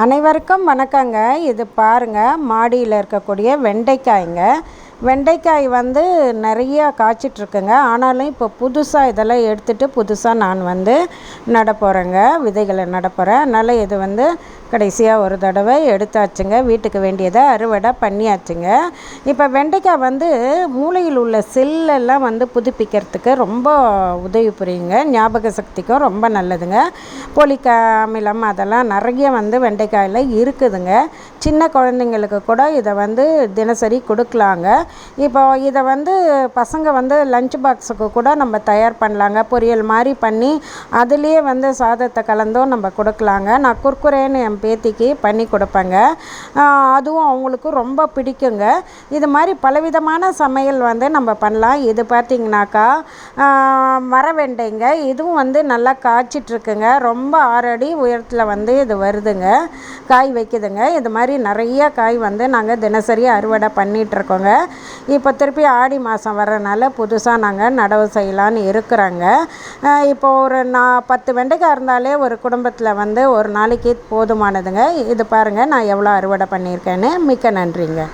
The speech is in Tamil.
அனைவருக்கும் வணக்கங்க. இது பாருங்கள் மாடியில் இருக்கக்கூடிய வெண்டைக்காய்ங்க. வெண்டைக்காய் வந்து நிறையா காய்ச்சிட்ருக்குங்க. ஆனாலும் இப்போ புதுசாக இதெல்லாம் எடுத்துகிட்டு புதுசாக நான் வந்து நட போகிறேங்க விதைகளை நட போகிறேன் அதனால் இது வந்து கடைசியாக ஒரு தடவை எடுத்தாச்சுங்க. வீட்டுக்கு வேண்டியதை அறுவடை பண்ணியாச்சுங்க. இப்போ வெண்டைக்காய் வந்து மூளையில் உள்ள செல்லெல்லாம் வந்து புதுப்பிக்கிறதுக்கு ரொம்ப உதவி புரியுங்க. ஞாபக சக்திக்கும் ரொம்ப நல்லதுங்க. போலிக்க அமிலம் அதெல்லாம் நிறைய வந்து வெண்டைக்காயில் இருக்குதுங்க. சின்ன குழந்தைங்களுக்கு கூட இதை வந்து தினசரி கொடுக்கலாங்க. இப்போ இதை வந்து பசங்க வந்து லஞ்ச் பாக்ஸுக்கு கூட நம்ம தயார் பண்ணலாங்க. பொரியல் மாதிரி பண்ணி அதுலேயே வந்து சாதத்தை கலந்தும் நம்ம கொடுக்கலாங்க. நான் குர்குரேன்னு என் பேத்திக்கு பண்ணி கொடுப்பேங்க. அதுவும் அவங்களுக்கு ரொம்ப பிடிக்குங்க. இது மாதிரி பலவிதமான சமையல் வந்து நம்ம பண்ணலாம். இது பார்த்திங்கனாக்கா மரவெண்டைங்க. இதுவும் வந்து நல்லா காய்ச்சிட்ருக்குங்க. ரொம்ப ஆறடி உயரத்தில் வந்து இது வருதுங்க. காய் வைக்குதுங்க. இது மாதிரி நிறைய காய் வந்து நாங்கள் தினசரி அறுவடை பண்ணிகிட்ருக்கோங்க இப்போ திருப்பி ஆடி மாதம் வர்றதுனால புதுசாக நாங்கள் நடவு செய்யலான்னு இருக்கிறோங்க. இப்போ ஒரு நான் பத்து வெண்டைக்காய் இருந்தாலே ஒரு குடும்பத்தில் வந்து ஒரு நாளைக்கு போதுமானதுங்க. இது பாருங்கள் நான் எவ்வளோ அறுவடை பண்ணியிருக்கேன்னு. மிக்க நன்றிங்க.